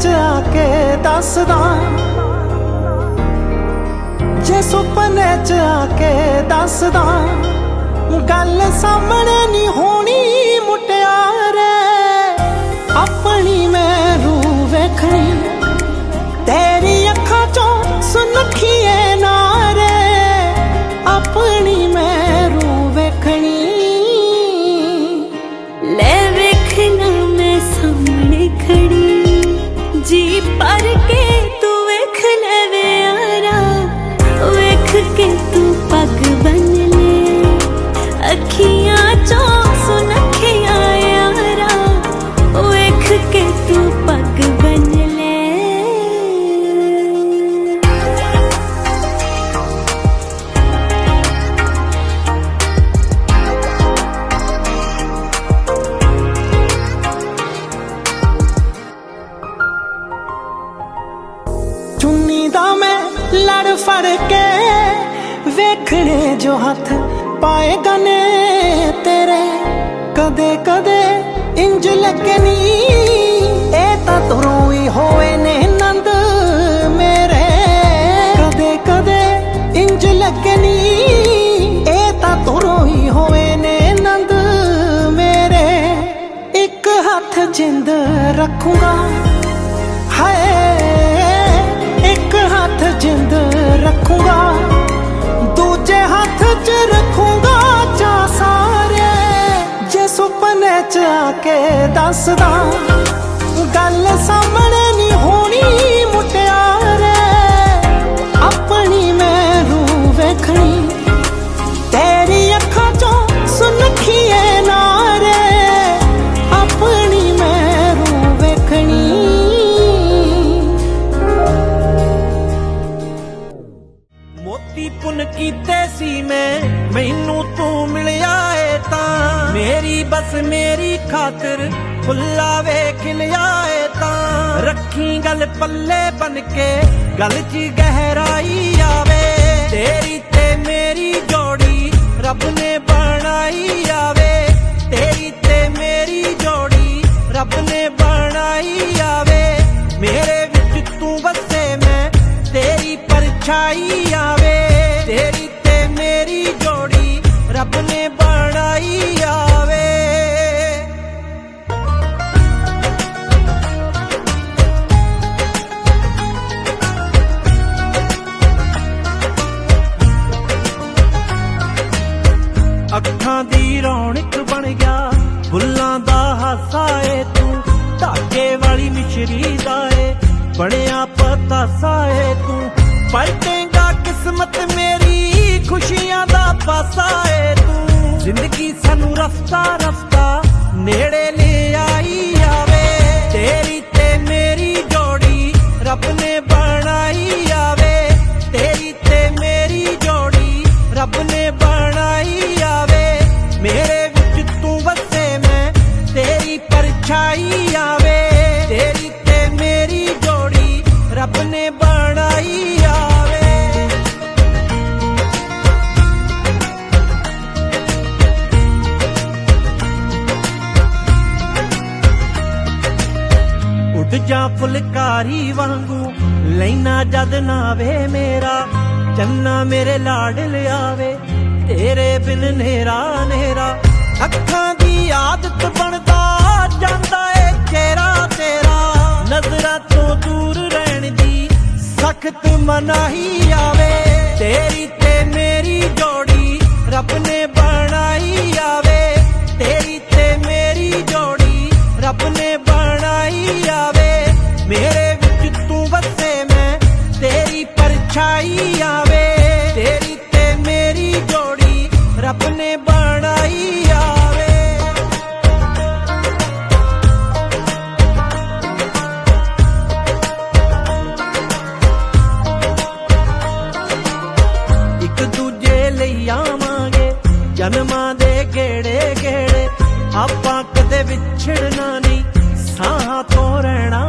ਚ ਆ ਕੇ ਦੱਸਦਾ। ਜੇ ਸੁਪਨੇ ਚ ਆ ਕੇ ਦੱਸਦਾ, ਗੱਲ ਸਾਹਮਣੇ ਨਹੀਂ ਹੋਣੀ ਮੁਟਿਆਰੇ। ਆਪਣੀ ਮੈਂ ਰੂ ਵੇਖਣੀ ਲੜ ਫੜ ਕੇ ਵੇਖਣੇ ਜੋ ਹੱਥ ਪਾਏ ਨੇ ਤੇਰੇ। ਕਦੇ ਕਦੇ ਇੰਜ ਲੱਗਣੀ ਇਹ ਤਾਂ ਤੁਰੋਂ ਹੀ ਹੋਏ ਨੇ ਨੰਦ ਮੇਰੇ। ਕਦੇ ਕਦੇ ਇੰਜ ਲੱਗਣੀ ਇਹ ਤਾਂ ਤੁਰੋਂ ਹੀ ਹੋਏ ਨੇ ਨੰਦ ਮੇਰੇ। ਇੱਕ ਹੱਥ ਜਿੰਦ ਰੱਖੂਗਾ ਆ ਕੇ ਦੱਸਦਾ, ਗੱਲ ਸਾਹਮਣੇ ਨਹੀਂ ਹੋਣੀ ਮੁਟਿਆਰੇ। ਆਪਣੀ ਮੈਂ ਰੂ ਵੇਖਣੀ, ਤੇਰੀ ਅੱਖਾਂ 'ਚੋਂ ਸੁਨਖੀਏ ਨਾਰੇ। ਆਪਣੀ ਮੈਂ ਰੂ ਵੇਖਣੀ। ਮੋਤੀ ਪੁੰਨ ਕੀਤੇ ਸੀ ਮੈਂ, ਮੈਨੂੰ ਤੂੰ ਮਿਲਿਆ ਏ ਤਾਂ। ਮੇਰੀ ਬਸ ਮੇਰੀ ਖਾਤਰ ਫੁੱਲਾ ਵੇਖ ਲਿਆ ਤਾਂ। ਰੱਖੀ ਗੱਲ ਪੱਲੇ ਬਨ ਕੇ, ਗੱਲ 'ਚ ਗਹਿਰਾਈ ਆਵੇ। ਤੇਰੀ ਤੇ ਮੇਰੀ ਜੋੜੀ ਰੱਬ ਨੇ ਬਣਾਈ ਆਵੇ। ਤੇਰੀ ਤੇ ਮੇਰੀ ਜੋੜੀ ਰੱਬ ਨੇ ਬਣਾਈ ਆਵੇ। ਮੇਰੇ ਵਿੱਚ ਤੂੰ ਵਸੇ ਮੈਂ, ਤੇਰੀ ਪਰਛਾਈ ਆਵੇ। ਤੇਰੀ ਤੇ ਮੇਰੀ ਜੋੜੀ ਰੱਬ ਨੇ ਅੱਖਾਂ ਦੀ ਰੌਣਕ ਬਣ ਗਿਆ। ਬੁੱਲਾਂ ਦਾ ਹਾਸਾ ਏ ਤੂੰ, ਧਾਗੇ ਵਾਲੀ ਮਿਸ਼ਰੀ ਦਾ ਏ। ਬਣਿਆ ਪਤਾਸਾ ਏ ਤੂੰ ਪਲਟੇਗਾ ਕਿਸਮਤ ਮੇਰੀ, ਖੁਸ਼ੀਆਂ ਦਾ ਪਾਸਾ ਏ ਤੂੰ। ਜ਼ਿੰਦਗੀ ਸਾਨੂੰ ਰਫਤਾ ਰਫਤਾ ਨੇੜੇ ਉੱਡ ਜਾ ਫੁਲਕਾਰੀ ਵਾਂਗੂ ਲੈਣਾ ਜਦ ਨਾ ਵੇ ਮੇਰਾ, ਚੰਨਾ ਮੇਰੇ ਲਾਡ ਲਿਆਵੇ, ਤੇਰੇ ਬਿਨ ਨੇਰਾ ਨੇਰਾ ਅੱਖਾਂ ਦੀ ਆਦਤ ਬਣਦਾ ਜਾਂਦਾ ਏ ਚਿਹਰਾ ਤੇਰਾ। ਨਜ਼ਰਾਂ ਤੋਂ ਦੂਰ ਰਹਿਣ ਦੀ ਸਖਤ ਮਨਾਹੀ ਆਵੇ। ਤੇਰੀ ਆਵੇ, ਤੇਰੀ ਤੇ ਮੇਰੀ ਜੋੜੀ ਰੱਬ ਨੇ ਬਣਾਈ ਆਵੇ। ਇੱਕ ਦੂਜੇ ਲਈ ਆਵਾਂਗੇ, ਜਨਮਾਂ ਦੇ ਗੇੜੇ ਗੇੜੇ। ਆਪਾਂ ਕਦੇ ਵਿਛੜਨਾ ਨਹੀਂ, ਸਾਹ ਤੋਂ ਰਹਿਣਾ